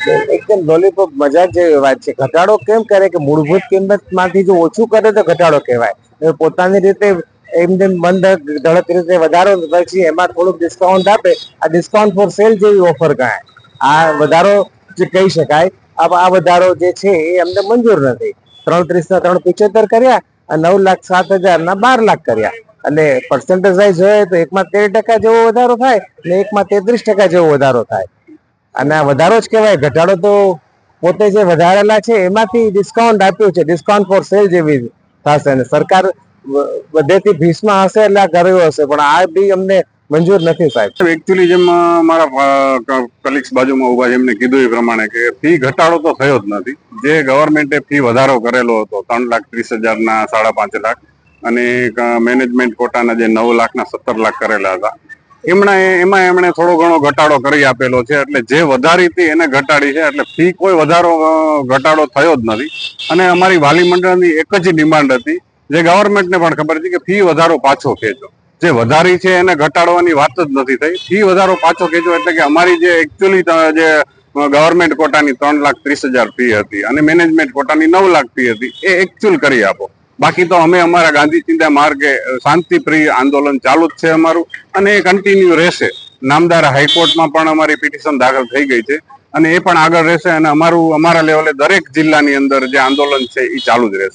એકદમ લોલીપોપ મજાક જેવી વાત છે. ઘટાડો કેમ કરે કે મૂળભૂત કિંમતમાંથી જો ઓછું કરે તો ઘટાડો કહેવાય. પોતાની રીતે એમને બંધ ધડક રીતે વધારો પછી એમાં થોડુંક ડિસ્કાઉન્ટ આપે. આ ડિસ્કાઉન્ટ ફોર સેલ જેવી ઓફર ગણાય આ વધારો જે કહી શકાય. આ આ વધારો જે છે એ અમને મંજૂર નથી. ત્રણ ત્રીસ ના ત્રણ પિચોતેર કર્યા અને નવ લાખ સાત હજાર ના બાર લાખ કર્યા. અને પર્સન્ટેજ વાઇઝ જોઈએ તો એકમાં તેર ટકા જેવો વધારો થાય ને એકમાં તેત્રીસ ટકા જેવો વધારો થાય. અને આ વધારો જ કહેવાય. ઘટાડો તો પોતે જે વધારેલા છે, એમાંથી ડિસ્કાઉન્ટ આપ્યું છે. ડિસ્કાઉન્ટ ફોર સેલ જેવી થશે અને સરકાર બધેથી ભીસમાં હશે એટલે આ કર્યું હશે. પણ આ બી અમને મંજૂર નથી સાહેબ. એકચ્યુઅલી જેમ મારા કલીગ્સ બાજુમાં ઊભા એમને કીધું એ પ્રમાણે કે ફી ઘટાડો તો થયો જ નથી. જે ગવર્મેન્ટે ફી વધારો કરેલો હતો, ત્રણ લાખ ત્રીસ હજારના સાડા પાંચ લાખ, અને મેનેજમેન્ટ કોટાના જે નવ લાખના સત્તર લાખ કરેલા હતા એમણે, એમાં એમણે થોડો ઘણો ઘટાડો કરી આપેલો છે, એટલે જે વધારી હતી એને ઘટાડી છે, એટલે ફી કોઈ વધારો ઘટાડો થયો જ નથી. અને અમારી વાલી મંડળની એક જ ડિમાન્ડ હતી, જે ગવર્મેન્ટને પણ ખબર હતી કે ફી વધારો પાછો ખેંચો. જે વધારી છે એને ઘટાડવાની વાત જ નથી થઈ. ફી વધારો પાછો ખેંચો એટલે કે અમારી જે એકચ્યુઅલી જે ગવર્મેન્ટ કોટાની ત્રણ લાખ ત્રીસ હજાર ફી હતી અને મેનેજમેન્ટ કોટાની નવ લાખ ફી હતી, એ એકચ્યુઅલ કરી આપો. બાકી તો અમે અમારા ગાંધી ચિંતા માર્ગે શાંતિપ્રિય આંદોલન ચાલુ જ છે અમારું અને એ કન્ટિન્યુ રહેશે. નામદાર હાઈકોર્ટમાં પણ અમારી પિટિશન દાખલ થઈ ગઈ છે અને એ પણ આગળ રહેશે અને અમારું, અમારા લેવલે દરેક જિલ્લાની અંદર જે આંદોલન છે એ ચાલુ જ રહેશે.